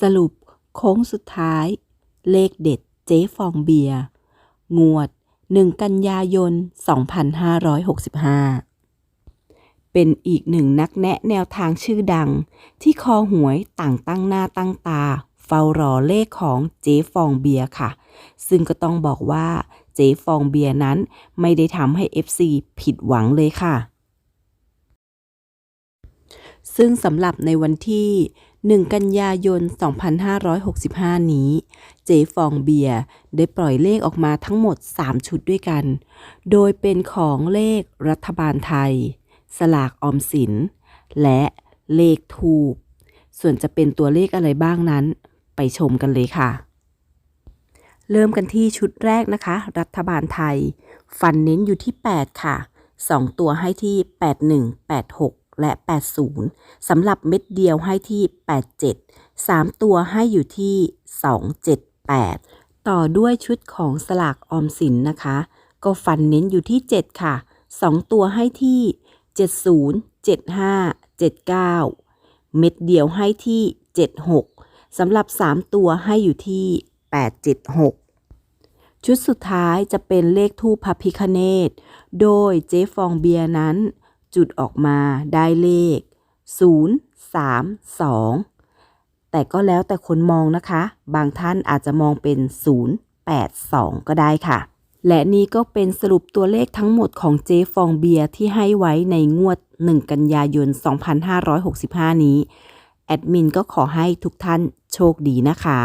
สรุปโค้งสุดท้าย เลขเด็ดเจ๊ฟองเบียร์งวด 1 กันยายน 2565 เป็นอีกหนึ่งนักแนะแนวทางชื่อดัง ที่คอหวยต่างตั้งหน้าตั้งตา เฝ้ารอเลขของเจ๊ฟองเบียร์ค่ะ ซึ่งก็ต้องบอกว่าเจ๊ฟองเบียร์นั้นไม่ได้ทำให้ FC ผิดหวังเลยค่ะซึ่งสำหรับในวันที่ 1 กันยายน 2565 นี้ เจฟองเบียร์ได้ปล่อยเลขออกมาทั้งหมด 3 ชุดด้วยกัน โดยเป็นของเลขรัฐบาลไทย สลากออมสิน และเลขทูบส่วนจะเป็นตัวเลขอะไรบ้างนั้น ไปชมกันเลยค่ะ เริ่มกันที่ชุดแรกนะคะ รัฐบาลไทย ฟันเน้นอยู่ที่ 8 ค่ะ 2 ตัวให้ที่ 81 86 และ 80 สำหรับเม็ดเดียวให้ที่ 87 3 ตัวให้อยู่ที่ 278 ต่อด้วยชุดของสลากออมสินนะคะ ก็ฟันเน้นอยู่ที่ 7 ค่ะ 2 ตัวให้ที่ 70 75 79 เม็ดเดียวให้ที่ 76 สำหรับ 3 ตัวให้อยู่ที่ 876ชุดสุดท้ายจะเป็นเลขทูปพระพิคเนต โดยเจ๊ฟองเบียนั้น จุดออกมาได้เลข 032 แต่ก็แล้วแต่คนมองนะคะ บางท่านอาจจะมองเป็น 082 ก็ได้ค่ะ และนี่ก็เป็นสรุปตัวเลขทั้งหมดของเจฟองเบียร์ที่ให้ไว้ในงวด 1 กันยายน 2565 นี้ แอดมินก็ขอให้ทุกท่านโชคดีนะคะ